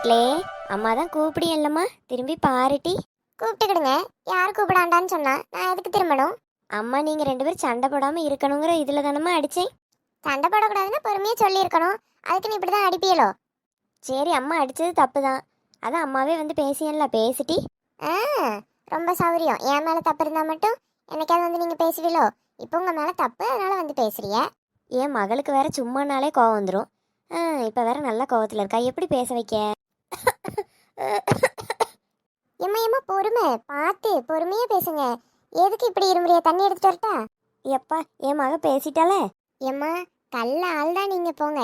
மக்களே அம்மா தான் கூப்பிடியல்லம்மா. திரும்பி பாருட்டி கூப்பிட்டுக்கிடுங்க. யார் கூப்பிடாண்டான்னு சொன்னா நான் எதுக்கு திரும்பணும்? அம்மா நீங்க ரெண்டு பேரும் சண்டை போடாம இருக்கணுங்கிற இதுல தானம்மா அடிச்சேன் சண்டை போடக்கூடாதுன்னு பொறுமையா சொல்லியிருக்கணும். அதுக்கு நீ இப்படிதான் அடிப்பியலோ? சரி அம்மா அடிச்சது தப்பு தான் அதான் அம்மாவே வந்து பேசியல்ல பேசிட்டி ஆ ரொம்ப சௌரியம் என் மேல தப்பு இருந்தா மட்டும் என்னைக்காவது வந்து நீங்க பேசுவீங்களோ இப்போ உங்க மேல தப்பு அதனால வந்து பேசுறிய என் மகளுக்கு வேற சும்மானாலே கோவம் வந்துடும் இப்போ வேற நல்ல கோவத்துல இருக்கா. எப்படி பேச வைக்க? எம்மா எம்மா பொறுமை. பார்த்து பொறுமையா பேசுங்க. எதுக்கு இப்படி இருமுறையா தண்ணி எடுத்துட்டு வரட்டா? எப்பா என் மக பேசிட்டாலே எம்மா கல்ல ஆள் தான் நீங்க போங்க.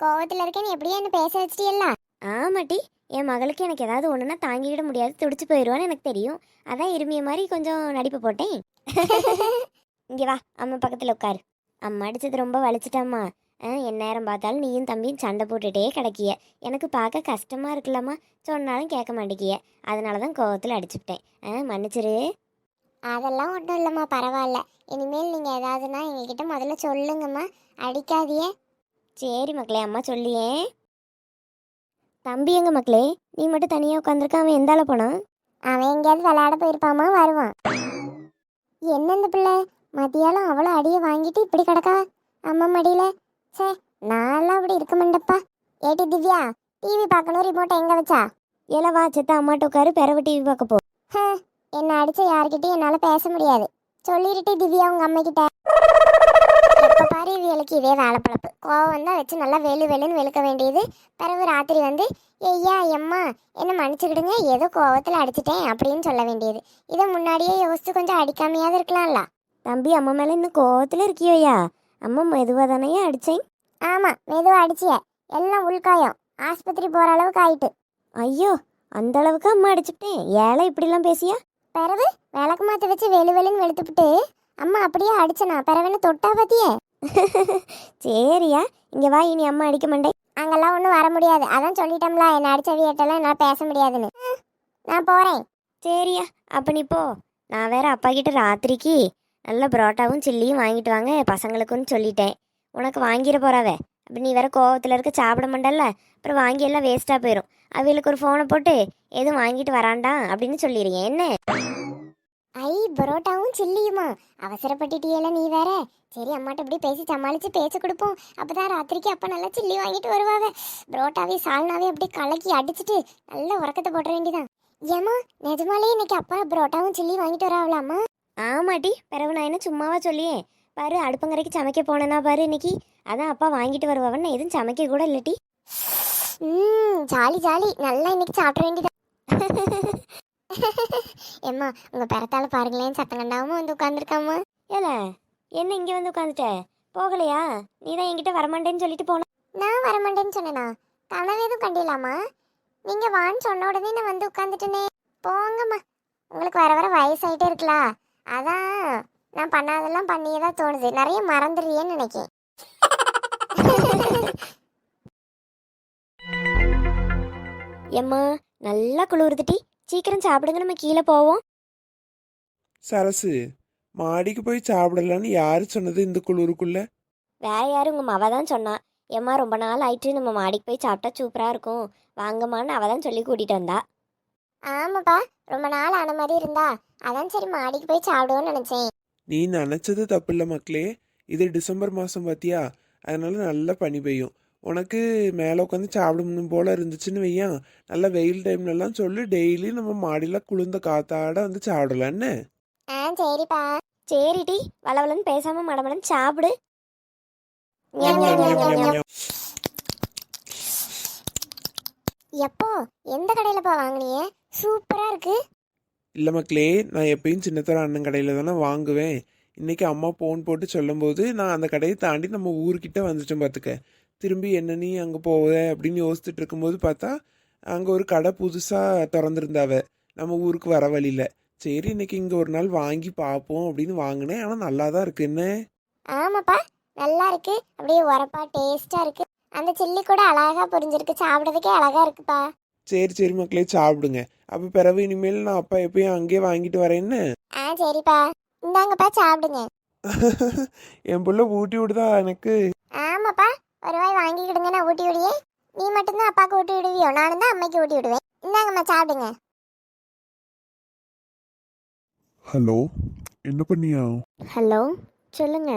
கோவத்துல இருக்கேன்னு எப்படியே என்ன பேச வச்சிட்டீங்களா ஆமாட்டி. என் மகளுக்கு எனக்கு ஏதாவது ஒன்றுனா தாங்கிக்கிட முடியாது. துடிச்சு போயிடுவான்னு எனக்கு தெரியும். அதான் இருமிய மாதிரி கொஞ்சம் நடிப்பு போட்டேன். இங்கே வா அம்மா பக்கத்தில் உட்காரு. அம்மா அடிச்சது ரொம்ப வலிச்சிட்டாம்மா. ஆ என் நேரம் பார்த்தாலும் நீயும் தம்பியும் சண்டை போட்டுட்டே கிடக்கிய. எனக்கு பார்க்க கஷ்டமாக இருக்குல்லம்மா. சொன்னாலும் கேட்க மாட்டேங்கிய அதனால தான் கோவத்தில் அடிச்சுவிட்டேன் ஆ மன்னிச்சிரு. அதெல்லாம் ஒன்றும் இல்லைம்மா பரவாயில்ல. இனிமேல் நீங்கள் ஏதாவதுன்னா எங்ககிட்ட முதல்ல சொல்லுங்கம்மா. அடிக்காதியே சரி மக்களே அம்மா சொல்லியே. தம்பி எங்க மக்களே? நீ மட்டும் தனியாக உட்காந்துருக்க அவன் எந்தால போனான்? அவன் எங்கேயாவது விளையாட போயிருப்பாமா? வருவான். என்ன இந்த பிள்ளை? மதியானம் அவ்வளோ அடியை வாங்கிட்டு இப்படி கிடக்கா? அம்மா மடியில. சே நான்லாம் அப்படி இருக்க மாட்டேப்பா ஏட்டி திவ்யா டிவி பார்க்கணும் ரிமோட்டை எங்க வச்சா? ஏல வா செத்த அம்மாட்ட உட்காரு பிறவு டிவி பார்க்க போ. ஹ, என்ன அடிச்ச யார்கிட்டயும் என்னால பேச முடியாது. சொல்லிருட்டு திவ்யா உங்க அம்மா கிட்ட பாரு இவளுக்கு இதே வேலை பழப்பு. கோவம் தான் வச்சு நல்லா வெளு வெளுன்னு வெளுக்க வேண்டியது. பிறகு ராத்திரி வந்து ஐயா எம்மா என்ன மன்னிச்சுக்கிடுங்க ஏதோ கோவத்தில் அடிச்சிட்டேன் அப்படின்னு சொல்ல வேண்டியது. இதை முன்னாடியே யோசிச்சு கொஞ்சம் அடிக்காமையாவது இருக்கலாம்ல. தம்பி அம்மா மேலே இன்னும் கோவத்தில் இருக்கியோயா? அம்மா மெதுவாக தானே அடித்தேன் ஆமா மெதுவா அடிச்சிய. எல்லாம் உள்காயம். ஆஸ்பத்திரி போற அளவுக்கு ஆயிட்டு. ஐயோ அந்த அளவுக்கு அம்மா அடிச்சுட்டேன் ஏழை இப்படிலாம் பேசியா? பிறவு விளக்கு மாத்த வச்சு வெளு வெளுன்னு வெளுத்துப்புட்டு அம்மா அப்படியே அடிச்சனா. பிறவன்னு தொட்டா பாத்தியே? சரியா. இங்க வா இனி அம்மா அடிக்க மாட்டேன். அங்கெல்லாம் ஒன்றும் வர முடியாது. அதான் சொல்லிட்டோம்ல என்ன அடிச்ச வீட்டெல்லாம் என்னால் பேச முடியாதுன்னு. நான் போகிறேன் சரியா. அப்ப நீ போ. நான் வேற அப்பா கிட்ட ராத்திரிக்கு நல்ல பரோட்டாவும் சில்லியும் வாங்கிட்டு வாங்க பசங்களுக்குன்னு சொல்லிட்டேன். உனக்கு வாங்கிட போறாவே அப்ப நீ வேற கோவத்துல இருக்க சாப்பிட மாட்டல்ல. அப்புறம் வாங்கி எல்லாம் வேஸ்டா போயிடும் அவளுக்கு ஒரு ஃபோனை போட்டு எதுவும் வாங்கிட்டு வரான்டா அப்படின்னு சொல்லிடுங்க என்ன? ஐ பரோட்டாவும் சில்லியுமா? அவசரப்பட்டுட்டியல நீ வேற. சரி அம்மாட்ட இப்படி பேசி சமாளிச்சு பேச கொடுப்போம். அப்பதான் ராத்திரிக்கு அப்பா நல்லா சில்லி வாங்கிட்டு வருவாங்க பரோட்டாவே சால்னாவே அப்படியே கலக்கி அடிச்சிட்டு நல்லா உறக்கத்தை போட வேண்டியதான் ஏமா நிஜமாலே இன்னைக்கு அப்பா பரோட்டாவும் சில்லி வாங்கிட்டு வராவலாமா? ஆமாட்டி பிறகு நான் என்ன சும்மாவா சொல்லியே? பாரு அடுப்பங்கரைக்கு சமைக்க போனேனா பாரு இன்னைக்கு. அதான் அப்பா வாங்கிட்டு வருவாவன் நான் எதுவும் சமைக்க கூட இல்லட்டி ம் ஜாலி ஜாலி. நல்லா இன்னைக்கு சாப்பிட வேண்டியதான் ஏம்மா உங்க பிறத்தால பாருங்களேன் சத்தம் கண்டாம வந்து உட்காந்துருக்காமா ஏல என்ன இங்க வந்து உட்காந்துட்ட போகலையா? நீ தான் என்கிட்ட வரமாட்டேன்னு சொல்லிட்டு போன நான் வரமாட்டேன்னு சொன்னேனா? கனவு எதுவும் கண்டிலாமா நீங்க வான்னு சொன்ன உடனே நான் வந்து உட்காந்துட்டேனே போங்கம்மா. உங்களுக்கு வர வர வயசாயிட்டே இருக்கலாம் அதான். நான் பண்ணாதெல்லாம் பண்ணியே தான் தோணுது. நிறைய மறந்துடுறியேன்னு நினைக்கேன் எம்மா நல்லா குளிர்ந்துட்டி சீக்கிரம் சாப்பிடுங்க. நம்ம கீழே போவோம். சரசு மாடிக்கு போய் சாப்பிடலான்னு யாரு சொன்னது இந்த குளிருக்குள்ள? வேற யாரும் உங்க மவ தான் சொன்னா. எம்மா ரொம்ப நாள் ஆயிட்டு நம்ம மாடிக்கு போய் சாப்பிட்டா சூப்பரா இருக்கும். வாங்கம்மான்னு அவ தான் சொல்லி கூட்டிட்டு வந்தா. ஆமாப்பா. ரொம்ப நாள் ஆன மாதிரி இருந்தா. அதான் சரி மாடிக்கு போய் சாப்பிடுவோன்னு நினைச்சேன். நீ நினைச்சது தப்பு இல்லை மக்களே. இது டிசம்பர் மாசம் பாத்தியா? அதனால நல்லா பனி பெய்யும். உனக்கு மேலே உட்காந்து சாப்பிடணும் போல இருந்துச்சுன்னு வையன். நல்ல வெயில் டைம்லலாம் சொல்லி டெய்லி நம்ம மாடியில் குளிர்ந்த காத்தாட வந்து சாப்பிடலான்னு ஆ சரிப்பா. சரிடி வளவலன்னு பேசாம மடமடன்னு சாப்பிடு. ஞம், ஞம், ஞம், ஞம், ஞம். எப்போ? எந்த கடையிலப்பா வாங்குனியே? சூப்பரா இருக்கு. இல்லை மக்களே நான் எப்பயும் சின்னத்தர அண்ணன் கடையில் தானே வாங்குவேன். இன்றைக்கி அம்மா ஃபோன் போட்டு சொல்லும்போது நான் அந்த கடையை தாண்டி நம்ம ஊர்கிட்ட வந்துட்டேன் பார்த்துக்க திரும்பி என்ன நீ அங்கே போவ அப்படின்னு யோசிச்சுட்டு இருக்கும்போது பார்த்தா அங்கே ஒரு கடை புதுசாக திறந்துருந்தாவ நம்ம ஊருக்கு வர வழியில் சரி இன்னைக்கு இங்கே ஒரு நாள் வாங்கி பார்ப்போம் அப்படின்னு வாங்கினேன். ஆனால் நல்லா தான் இருக்கு. என்ன? ஆமாப்பா நல்லா இருக்கு. அப்படியே உரப்பா டேஸ்டா இருக்கு. அந்த சில்லி கூட அழகா புரிஞ்சிருக்கு. சாப்பிடறதுக்கே அழகா இருக்குப்பா. சரி சரி மக்களே சாப்பிடுங்க. அப்போ பிறகு இனிமேல் நான் அப்பா எப்பயும் அங்கேயே வாங்கிட்டு வரேன்னு ஆ சரிப்பா. இந்தாங்கப்பா சாப்பிடுங்க. என் புள்ள ஊட்டி விடுதா எனக்கு? ஆமாப்பா. ஒரு வாய் வாங்கிக்கிடுங்க நான் ஊட்டி விடியே நீ மட்டும்தான் அப்பாவுக்கு ஊட்டி விடுவியோ? நானும் தான் அம்மைக்கு ஊட்டி விடுவேன். இந்தாங்கம்மா சாப்பிடுங்க. ஹலோ என்ன பண்ணியா? ஹலோ சொல்லுங்க.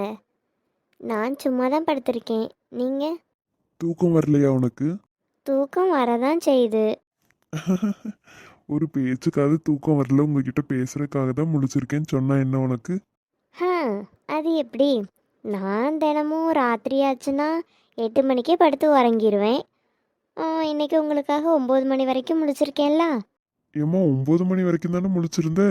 நான் சும்மா தான் படுத்திருக்கேன். நீங்கள் தூக்கம் வரலையா உனக்கு? தூக்கம் வரதான் செய்யுது. ஒரு பேச்சுக்காவது தூக்கம் வரல உங்ககிட்ட பேசுறதுக்காக தான் முழிச்சிருக்கேன்னு சொன்னா என்ன உனக்கு? அது எப்படி? நான் தினமும் ராத்திரி ஆச்சுன்னா எட்டு மணிக்கே படுத்து உறங்கிடுவேன் இன்னைக்கு உங்களுக்காக ஒம்பது மணி வரைக்கும் முழிச்சிருக்கேன்ல? ஏமா ஒன்பது மணி வரைக்கும் தானே முழிச்சிருந்த?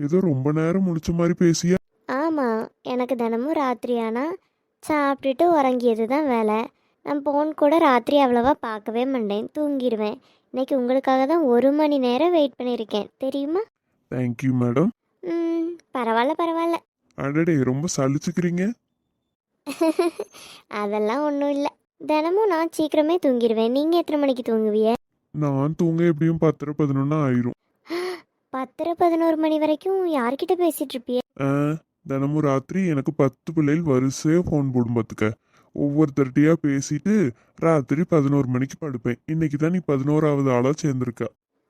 ஏதோ ரொம்ப நேரம் முழிச்ச மாதிரி பேசியா? ஆமாம் எனக்கு தினமும் ராத்திரி ஆனால் சாப்பிட்டுட்டு உறங்கியது தான் வேலை. நான் ஃபோன் கூட ராத்திரி அவ்வளோவா பார்க்கவே மாட்டேன் தூங்கிடுவேன் இன்னைக்கு உங்களுக்காக தான் ஒரு மணி நேரம் வெயிட் பண்ணியிருக்கேன். தெரியுமா? தேங்க்யூ மேடம் ம் பரவாயில்ல பரவாயில்ல. அடடே ரொம்ப சலிச்சுக்கிறீங்க. அதெல்லாம் ஒன்றும் இல்லை. தினமும் நான் சீக்கிரமே தூங்கிடுவேன். நீங்கள் எத்தனை மணிக்கு தூங்குவிய நான் தூங்க எப்படியும் பத்தரை பதினொன்னு ஆயிரும். பத்தரை பதினோரு மணி வரைக்கும் யார்கிட்ட பேசிட்டு இருப்பிய? தினமும் ராத்திரி எனக்கு பத்து பிள்ளைகள் வரிசையா ஃபோன் போடும் பார்த்துக்க ஒவ்வொருத்தர்கிட்டயா பேசிட்டு ராத்திரி பதினோரு மணிக்கு படுப்பேன். இன்னைக்கு தான் நீ பதினோராவது ஆளா சேர்ந்திருக்க.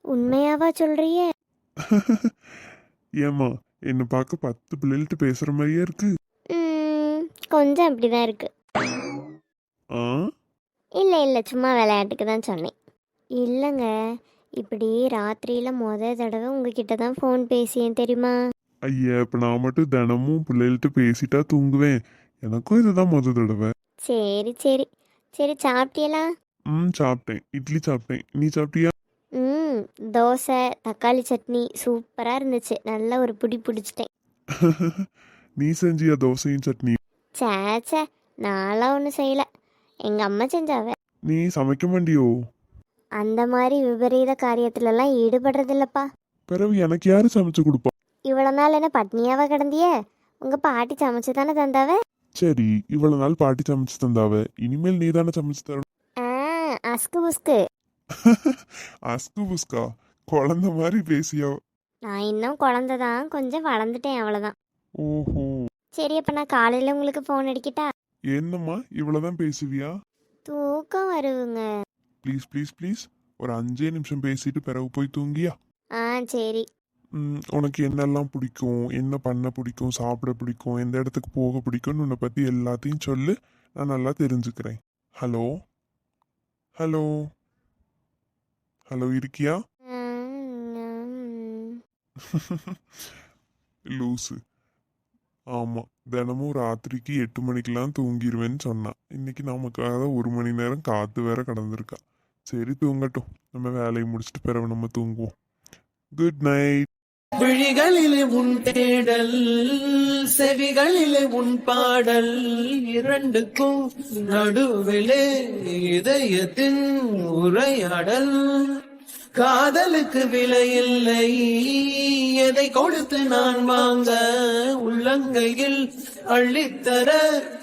உண்மையாவா சொல்றிய? ஏமா என்னை பார்க்க பத்து பிள்ளைகள்ட்ட பேசுற மாதிரியே இருக்கு? கொஞ்சம் அப்படிதான் இருக்கு. ஆ? இல்லை இல்லை சும்மா விளையாட்டுக்கு தான் சொன்னேன். இல்லைங்க இப்படி ராத்திரியில் முத தடவை உங்ககிட்ட தான் ஃபோன் பேசியேன் தெரியுமா? ஐயா இப்ப நான் மட்டும் தினமும் பிள்ளைகள்ட்ட பேசிட்டா தூங்குவேன். எனக்கும் இதுதான் முத தடவை. சரி சரி. சரி சாப்பிட்டியலா? ம் சாப்பிட்டேன். இட்லி சாப்பிட்டேன். நீ சாப்பிட்டியா? ம் தோசை தக்காளி சட்னி சூப்பராக இருந்துச்சு. நல்லா ஒரு பிடி பிடிச்சிட்டேன். நீ செஞ்சியா தோசையும் சட்னி சேச்சே நான்லாம் ஒன்றும் செய்யலை. எங்கள் அம்மா செஞ்சாவ. நீ சமைக்க மாட்டியோ? அந்த மாதிரி விபரீத காரியத்துலலாம் ஈடுபடுறதில்லப்பா. பிறகு எனக்கு யாரு சமைச்சு கொடுப்பா? இவ்வளோ நாள் என்ன பட்னியாவா கிடந்தியே? உங்கள் பாட்டி சமைச்சு தானே தந்தாவ? சரி இவ்வளவு நாள் பாட்டி சமைச்சு தந்தாவ இனிமேல் நீ தானே சமைச்சு தரணும் அஸ்கு புஸ்கு அஸ்கு புஸ்கா குழந்தை மாதிரி பேசியா? நான் இன்னும் குழந்த தான் கொஞ்சம் வளர்ந்துட்டேன் அவ்வளோதான் ஓஹோ. சரி அப்போ நான் காலையில் உங்களுக்கு ஃபோன் அடிக்கிட்டா என்னம்மா இவ்வளவுதான் பேசுவியா? தூக்கம் வருவுங்க ப்ளீஸ் ப்ளீஸ் ப்ளீஸ் ஒரு அஞ்சே நிமிஷம் பேசிட்டு பிறகு போய் தூங்கியா? ஆ சரி. உனக்கு என்னெல்லாம் பிடிக்கும் என்ன பண்ண பிடிக்கும் சாப்பிட பிடிக்கும் எந்த இடத்துக்கு போக பிடிக்கும்னு உன்னை பற்றி எல்லாத்தையும் சொல்லு. நான் நல்லா தெரிஞ்சுக்கிறேன். ஹலோ ஹலோ ஹலோ இருக்கியா? லூசு. ஆமாம் தினமும் ராத்திரிக்கு எட்டு மணிக்கெல்லாம் தூங்கிடுவேன்னு சொன்னான் இன்னைக்கு நமக்காக ஒரு மணி நேரம் காத்து வேற கடந்திருக்கா. சரி தூங்கட்டும். நம்ம வேலையை முடிச்சுட்டு பிறகு நம்ம தூங்குவோம். குட் நைட் விழிகளிலே உன் தேடல் செவிகளிலே உன் பாடல் இரண்டுக்கும் நடுவிலே இதயத்தின் உரையாடல். காதலுக்கு விலையில்லை எதை கொடுத்து நான் வாங்க? உள்ளங்கையில் அள்ளித்தர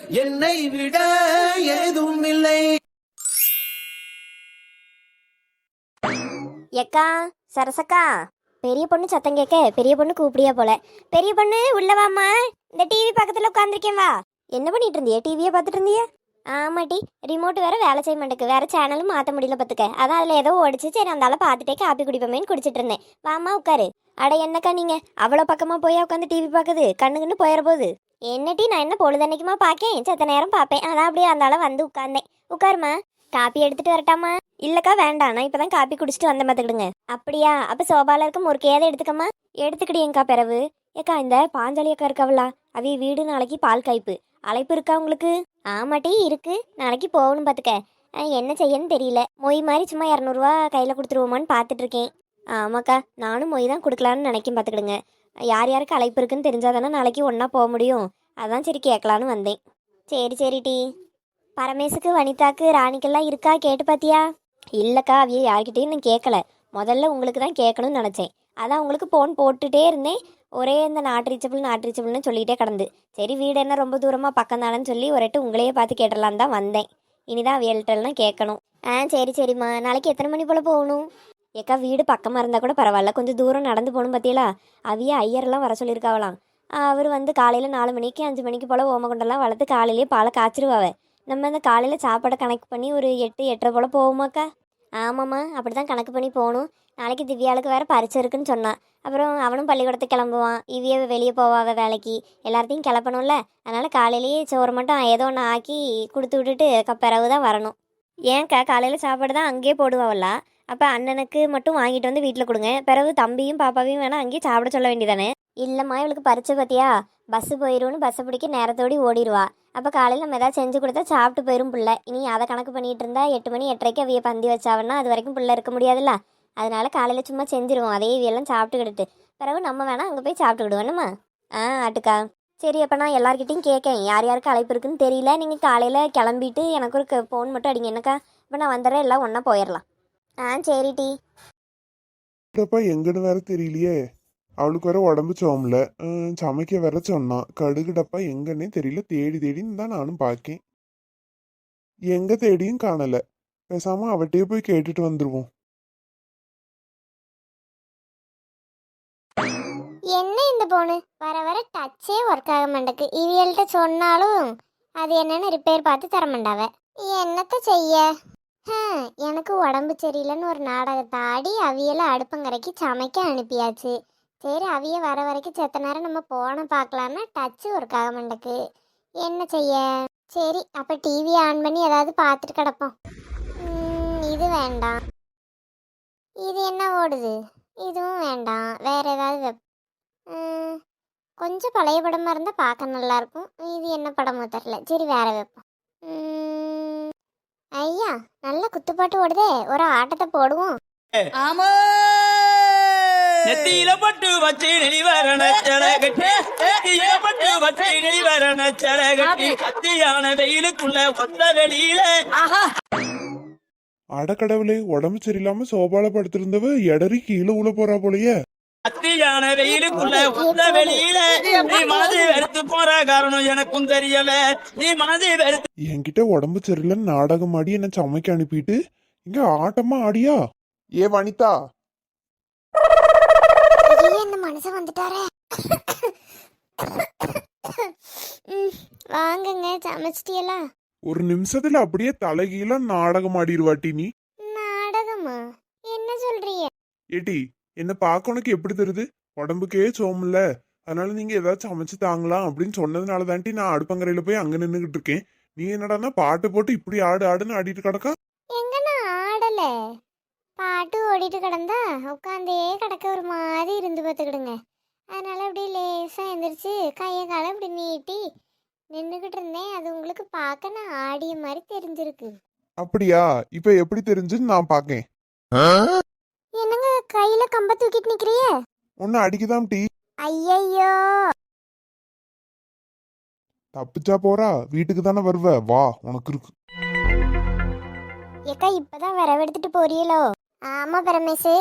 என்னை விட ஏதும் இல்லை. எக்கா சரசக்கா. பெரிய பொண்ணு சத்தம் கேட்க பெரிய பொண்ணு கூப்பிடியா போல. பெரிய பொண்ணு உள்ள வாம்மா. இந்த டிவி பக்கத்துல உட்காந்துருக்கேன் வா. என்ன பண்ணிட்டு இருந்தியா? டிவியை பார்த்துட்டு இருந்தியா? ஆமாட்டி ரிமோட் வேற வேலை செய்ய மாட்டேக்கு வேற சேனலும் மாற்ற முடியல பார்த்துக்க. அதான் அதில் ஏதோ ஓடிச்சு. சரி அந்தால பார்த்துட்டே காப்பி குடிப்போமேன்னு குடிச்சிட்டு இருந்தேன். வாம்மா உட்காரு. அட என்னக்கா நீங்க? அவ்வளோ பக்கமா போய் உட்காந்து டிவி பார்க்குது? கண்ணுக்குன்னு போயிட போகுது. என்னட்டி நான் என்ன பொழுதன்னைக்குமா பார்க்கேன்? செத்த நேரம் பார்ப்பேன். அதான் அப்படியே அந்த வந்து உட்காந்தேன் உட்காருமா காப்பி எடுத்துட்டு வரட்டாமா? இல்லக்கா வேண்டாம். நான் இப்பதான் காப்பி குடிச்சிட்டு வந்த பார்த்துக்கிடுங்க அப்படியா? அப்ப சோபால இருக்க முறுக்கையாவது எடுத்துக்கம்மா. எடுத்துக்கிடியேங்க்கா பிறவு. ஏக்கா இந்த பாஞ்சாலி அக்கா இருக்காவளா? அவி வீடு நாளைக்கு பால் காய்ப்பு. அழைப்பு இருக்கா உங்களுக்கு? ஆமாட்டி இருக்கு. நாளைக்கு போகணும் பார்த்துக்க என்ன செய்யன்னு தெரியல. மொய் மாதிரி சும்மா இரநூறுவா கையில் கொடுத்துருவோமான்னு பார்த்துட்டு இருக்கேன் ஆமாக்கா நானும் மொய் தான் கொடுக்கலான்னு நினைக்கும் பார்த்துக்கிடுங்க யார் யாருக்கு அழைப்பு இருக்குன்னு தெரிஞ்சாதானே நாளைக்கு ஒன்றா போக முடியும். அதான் சரி கேட்கலான்னு வந்தேன். சரி சரி டி. பரமேசுக்கு வனிதாக்கு ராணிக்கெல்லாம் இருக்கா? கேட்டு பாத்தியா? இல்லைக்கா அவிய யார்கிட்டயும் நான் கேட்கல முதல்ல உங்களுக்கு தான் கேட்கணும்னு நினச்சேன். அதான் உங்களுக்கு ஃபோன் போட்டுட்டே இருந்தேன். ஒரே இந்த நாட் ரீச்சபிள் நாட் ரீச்சபிள்னு சொல்லிகிட்டே கிடந்து. சரி வீடு என்ன ரொம்ப தூரமாக பக்கம் தானேன்னு சொல்லி ஒருட்டு உங்களையே பார்த்து கேட்டலாம் தான் வந்தேன். இனிதான் அவியல்கிட்டலாம் கேட்கணும். ஆ சரி சரிம்மா. நாளைக்கு எத்தனை மணி போல் போகணும்? ஏக்கா வீடு பக்கமாக இருந்தால் கூட பரவாயில்ல. கொஞ்சம் தூரம் நடந்து போகணும் பார்த்தீங்களா அவிய ஐயர்லாம் வர சொல்லியிருக்காவலாம் அவர் வந்து காலையில் நாலு மணிக்கு அஞ்சு மணிக்கு போல் ஓமகுண்டெல்லாம் வளர்த்து காலையிலேயே பாலை காய்ச்சிருவாவே. நம்ம இந்த காலையில் சாப்பாடை கணக்கு பண்ணி ஒரு எட்டு எட்டரை போல் போவோமாக்கா? ஆமாம்மா அப்படி தான் கணக்கு பண்ணி போகணும். நாளைக்கு திவ்யாளுக்கு வேறு பரிச்சை இருக்குன்னு சொன்னான் அப்புறம் அவனும் பள்ளிக்கூடத்துக்கு கிளம்புவான். இவிய வெளியே போவாவ வேலைக்கு. எல்லாத்தையும் கிளப்பணும்ல. அதனால் காலையிலேயே சோறு மட்டும் ஏதோ ஒன்று ஆக்கி கொடுத்து விட்டுட்டு க- தான் வரணும். ஏன்க்கா காலையில் சாப்பாடு தான் அங்கேயே போடுவாவல்ல? அப்போ அண்ணனுக்கு மட்டும் வாங்கிட்டு வந்து வீட்டில் கொடுங்க. பிறகு தம்பியும் பாப்பாவையும் வேணால் அங்கேயே சாப்பிட சொல்ல வேண்டியதானே? இல்லைம்மா இவளுக்கு பரிச்சை பார்த்தியா பஸ்ஸு போயிடும்னு பஸ்ஸை பிடிக்க நேரத்தோடி ஓடிடுவா அப்போ காலையில் நம்ம ஏதாவது செஞ்சு கொடுத்தா சாப்பிட்டு போயிடும் பிள்ளை. இனி அதை கணக்கு பண்ணிட்டு இருந்தா எட்டு மணி எட்டரைக்கு அவிய பந்தி வச்சாவன்னா அது வரைக்கும் பிள்ளை இருக்க முடியாதுல்ல? அதனால காலையில் சும்மா செஞ்சிருவோம். அதே இவையெல்லாம் சாப்பிட்டுக்கிட்டு பிறகு நம்ம வேணால் அங்கே போய் சாப்பிட்டுக்கிடுவோம்மா ஆ ஆட்டுக்கா. சரி அப்போ நான் எல்லாருக்கிட்டையும் கேட்கேன் யார் யாருக்கு அழைப்பு இருக்குன்னு தெரியல. நீங்கள் காலையில் கிளம்பிட்டு எனக்கு ஒரு ஃபோன் மட்டும் அடிங்க. என்னக்கா? இப்போ நான் வந்துடுறேன். எல்லாம் ஒன்றா போயிடலாம் ஆ சரி டி. எங்கன்னு வேற தெரியலையே. அவளுக்கு வேற உடம்பு சோமல ஹம், சமைக்க வர சொன்னான் கடுகு டப்பா எங்கன்னே தெரியல. தேடி தேடின்னு தான் நானும் பார்க்கேன் எங்க தேடியும் காணல. பேசாம அவட்டையே போய் கேட்டுட்டு வந்துருவோம். என்ன இந்த போனு வர வர டச்சே ஒர்க் ஆக மாட்டேக்கு இவியல்கிட்ட சொன்னாலும் அது என்னன்னு ரிப்பேர் பார்த்து தர மாட்டாவ. என்னத்த செய்ய? எனக்கு உடம்பு சரியில்லைன்னு ஒரு நாடகத்தை ஆடி அவியலை அடுப்பங்கரைக்கு சமைக்க அனுப்பியாச்சு. சரி அவிய வர வரைக்கும் செத்த நேரம் நம்ம போன பார்க்கலான்னா டச்சு ஒர்க் ஆக மாட்டேக்கு என்ன செய்ய? சரி அப்போ டிவி ஆன் பண்ணி ஏதாவது பார்த்துட்டு கிடப்போம். இது வேண்டாம். இது என்ன ஓடுது? இதுவும் வேண்டாம். வேற ஏதாவது வெப் கொஞ்சம் பழைய படமாக இருந்தால் பார்க்க நல்லாயிருக்கும் இது என்ன படமோ தெரில சரி வேற வைப்போம் ஐயா நல்ல குத்துப்பாட்டு ஓடுதே. ஒரு ஆட்டத்தை போடுவோம். ஆமா! நெத்தியில பட்டு வச்சு நெளிவரண கட்டி நெத்தியில பட்டு வச்சு நெளிவரண கட்டி கத்தியான வெயிலுக்குள்ள ஒத்த வெளியில அடக்கடவுளே உடம்பு சரியில்லாம சோபால படுத்திருந்தவ எடறி கீழே உள்ள போறா போலயே. கத்தியான வெயிலுக்குள்ள ஒத்த வெளியில நீ மனதை வெறுத்து போற காரணம் எனக்கும் தெரியல. நீ மனதை வெறுத்து என்கிட்ட உடம்பு சரியில்லைன்னு நாடகம் ஆடி என்ன சமைக்க அனுப்பிட்டு இங்க ஆட்டமா ஆடியா? ஏ வனிதா மனுஷன் வந்துட்டாரே. வாங்குங்க சமைச்சிட்டியலா? ஒரு நிமிஷத்துல அப்படியே தலைகீழ நாடகம் ஆடிடுவாட்டி நீ நாடகமா? என்ன சொல்றீங்க? ஏட்டி என்ன பார்க்க உனக்கு எப்படி தெரியுது? உடம்புக்கே சோமில்ல. அதனால நீங்க ஏதாச்சும் சமைச்சு தாங்கலாம் அப்படின்னு சொன்னதுனால தாண்டி நான் அடுப்பங்கரையில போய் அங்க நின்னுகிட்டு இருக்கேன். நீ என்னடான்னா பாட்டு போட்டு இப்படி ஆடு ஆடுன்னு ஆடிட்டு கிடக்கா? பாட்டு ஓடிட்டு கிடந்தா உட்காந்தே கிடக்க ஒரு மாதிரி இருந்து பார்த்துக்கிடுங்க. அதனால அப்படியே லேசா எந்திரிச்சு கையை காலை இப்படி நீட்டி நின்றுக்கிட்டு இருந்தேன். அது உங்களுக்கு பார்க்க நான் ஆடிய மாதிரி தெரிஞ்சிருக்கு. அப்படியா? இப்ப எப்படி தெரிஞ்சுன்னு நான் பாக்கேன் என்னங்க கையில கம்ப தூக்கிட்டு நிக்கிறிய? உன்னை அடிக்குதாம் டீ. ஐயையோ! தப்பிச்சா போறா? வீட்டுக்கு தானே வருவ? வா உனக்கு இருக்கு. ஏக்கா இப்பதான் வரவெடுத்துட்டு போறீங்களோ ஆமா பரமேசு.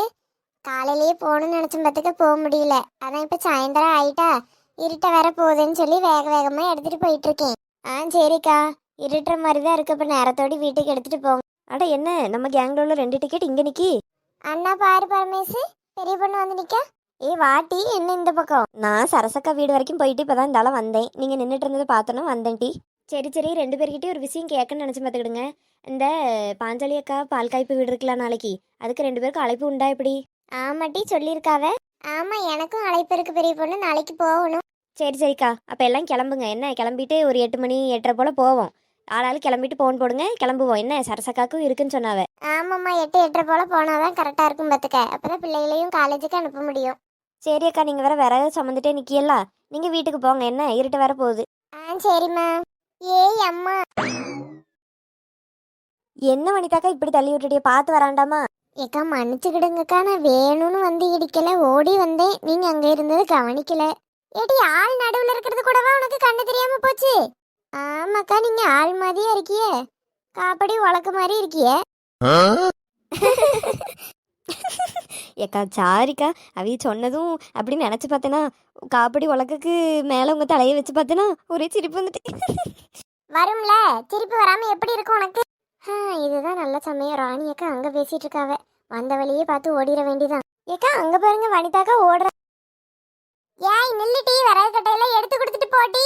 காலையிலேயே போகணும்னு நினைச்சேன் பார்த்துக்க போக முடியல. அதான் இப்ப சாயந்தரம் ஆயிட்டா. இருட்ட வர போகுதுன்னு சொல்லி வேக வேகமா எடுத்துட்டு போயிட்டு இருக்கேன் ஆ சரிக்கா. இருட்டுற மாதிரி தான் இருக்கு. இப்ப நேரத்தோடி வீட்டுக்கு எடுத்துட்டு போங்க. அட என்ன? நம்ம கேங்கில் உள்ள ரெண்டு டிக்கெட் இங்கே நிக்கி. அண்ணா பாரு பரமேசு. பெரிய பொண்ணு வந்து நிக்கா. ஏய் வாட்டி. என்ன இந்த பக்கம்? நான் சரசக்கா வீடு வரைக்கும் போயிட்டு இப்போ தான் வந்தேன். நீங்கள் நின்றுட்டு இருந்ததை பார்த்தோன்னா வந்தேன் டி சரி சரி. ரெண்டு பேர்கிட்டயும் ஒரு விஷயம் கேட்கணும்னு நினச்சி பார்த்துக்கிடுங்க. இந்த பாஞ்சாலி அக்கா பால் காய்ப்பு வீடு இருக்குல்ல நாளைக்கு? அதுக்கு ரெண்டு பேருக்கும் அழைப்பு உண்டா எப்படி? ஆமாட்டி சொல்லியிருக்காவ. ஆமா எனக்கும் அழைப்பு இருக்கு பெரிய பொண்ணு. நாளைக்கு போகணும். சரி சரிக்கா. அப்போ எல்லாம் கிளம்புங்க. என்ன கிளம்பிட்டு ஒரு எட்டு மணி எட்டரை போல் போவோம். ஆளாள் கிளம்பிட்டு ஃபோன் போடுங்க. கிளம்புவோம். என்ன சரசக்காக்கும் இருக்குன்னு சொன்னாவ. ஆமாம்மா எட்டு எட்டரை போல போனாதான் கரெக்டா இருக்கும் பார்த்துக்க. அப்பதான் பிள்ளைகளையும் காலேஜுக்கு அனுப்ப முடியும். சரி அக்கா. நீங்கள் வேற விறகு சம்மந்துட்டே நிற்கியல்ல நீங்கள் வீட்டுக்கு போங்க. என்ன இருட்டு வேற போகுது. ஆ சரிம்மா. ஏய் அம்மா. என்ன வனிதாக்கா இப்படி தள்ளி விட்டுட்டிய? பார்த்து வராண்டாமா? ஏக்கா மன்னிச்சுக்கிடுங்கக்கா. நான் வேணும்னு வந்து இடிக்கல. ஓடி வந்தேன். நீங்க அங்க இருந்தது கவனிக்கல. ஏடி ஆள் நடுவுல இருக்கிறது கூடவா? உனக்கு கண்ணு தெரியாம போச்சு. ஆமாக்கா நீங்க ஆள் மாதிரியே இருக்கியே. காப்படி உலக்கு மாதிரி இருக்கியே. ஏக்கா சாரிக்கா. அவிய சொன்னதும் அப்படி நினச்சி பார்த்தேனா காப்படி உலக்குக்கு மேலே உங்கள் தலையை வச்சு பார்த்தேன்னா ஒரே சிரிப்பு வந்துட்டு. வரும்ல? திருப்பி வராம எப்படி இருக்கும் உனக்கு? இதுதான் நல்ல சமயம். ராணி அக்கா அங்கே பேசிகிட்டு இருக்காவ. வந்த வழியே பார்த்து ஓடிட வேண்டிதான். ஏக்கா அங்கே பாருங்க வனிதாக்கா ஓடுற. ஏய் நில்லுட்டி வரது கட்டையெல்லாம் எடுத்து கொடுத்துட்டு போட்டி